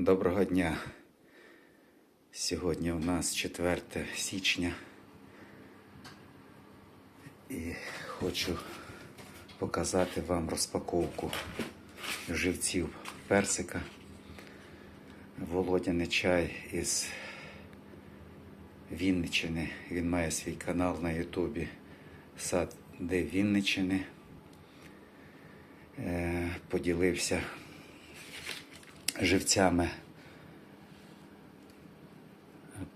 Доброго дня. Сьогодні у нас 4 січня. І хочу показати вам розпаковку живців персика. Володяний чай із Вінничини. Він має свій канал на Ютубі Сад де Вінничини. Е, Поділився живцями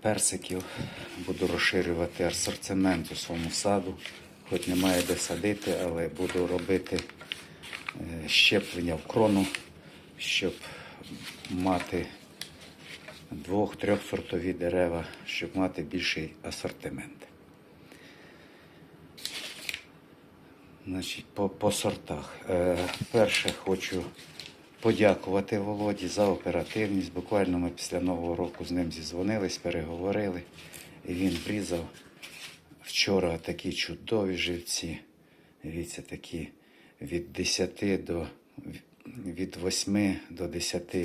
персиків. Буду розширювати асортимент у своєму саду. Хоч немає де садити, але буду робити е, щеплення в крону, щоб мати двох-трьох сортові дерева, щоб мати більший асортимент. Значить, по, по сортах. Е, перше хочу подякувати Володі за оперативність. Буквально ми після Нового року з ним зізвонились, переговорили. І він врізав вчора такі чудові живці. Дивіться, такі від 10 до від 8 до 10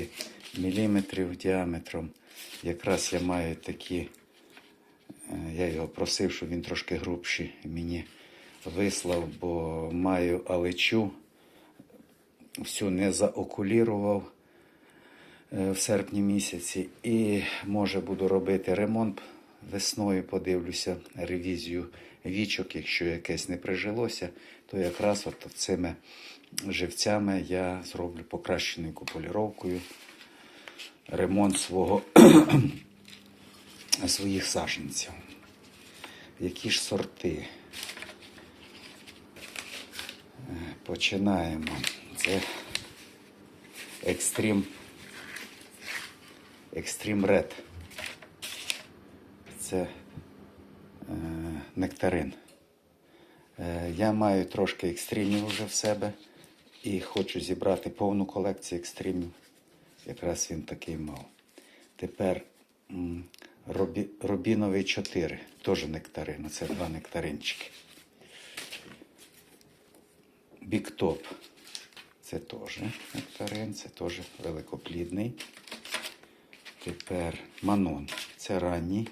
міліметрів діаметром. Якраз я маю такі, е, я його просив, щоб він трошки грубші мені вислав, бо маю алечу всю не заокулірував е, в серпні місяці. І може буду робити ремонт весною, подивлюся, ревізію вічок, якщо якесь не прижилося, то якраз от цими живцями я зроблю покращеною куполіровкою ремонт свого своїх саженців. Які ж сорти? Е, Починаємо. Це Extreme Extreme Red. Це е, нектарин. Е, я маю трошки екстримів вже в себе і хочу зібрати повну колекцію екстримів. Якраз він такий мав. Тепер Робі, Рубіновий 4, теж нектарин. Це два нектаринчики. Біктоп. Це теж нектарин, це теж великоплідний. Тепер манон. Це ранній.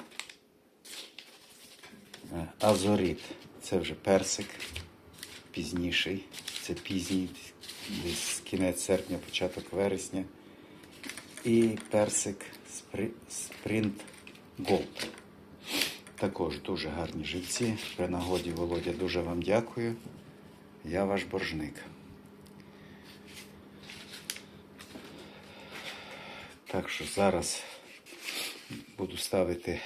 Е, Азорит. Це вже персик. Пізніший. Це пізній, десь кінець серпня, початок вересня. І персик Спри- Спринт Голд. Також дуже гарні живці. При нагоді, Володя, дуже вам дякую. Я ваш боржник. Так що зараз буду ставити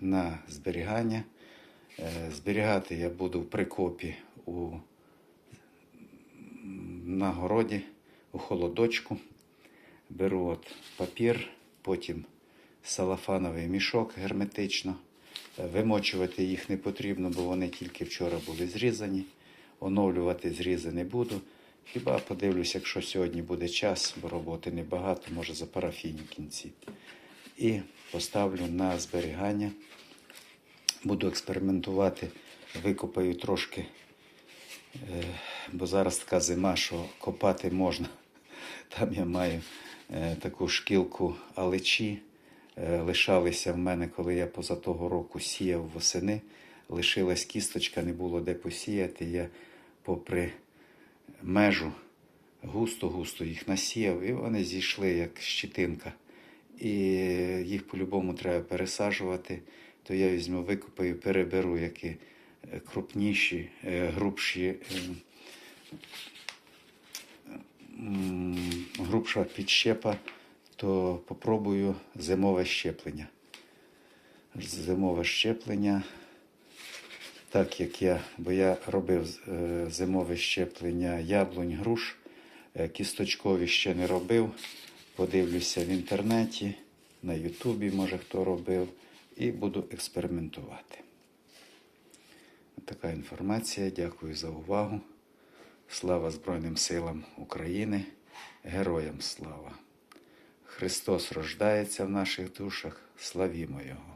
на зберігання. Е, Зберігати я буду в прикопі у на городі, у холодочку. Беру от папір, потім салафановий мішок герметично. Е, Вимочувати їх не потрібно, бо вони тільки вчора були зрізані. Оновлювати зрізи не буду. Хіба подивлюся, якщо сьогодні буде час, бо роботи небагато, може запарафіню в кінці. І поставлю на зберігання. Буду експериментувати, викопаю трошки, е, бо зараз така зима, що копати можна. Там я маю е, таку шкілку алечі. Е, Лишалися в мене, коли я поза того року сіяв восени. Лишилась кісточка, не було де посіяти. Я попри межу густо-густо їх насіяв, і вони зійшли як щитинка. І їх по-любому треба пересаджувати, то я візьму, викопаю, переберу які е, крупніші, е, грубші, е, грубша підщепа, то попробую зимове щеплення. Зимове щеплення так як я, бо я робив е, зимове щеплення яблунь, груш, е, кісточкові ще не робив. Подивлюся в інтернеті, на Ютубі, може хто робив, і буду експериментувати. Така інформація. Дякую за увагу. Слава Збройним силам України, героям слава! Христос рождається в наших душах, славімо Його!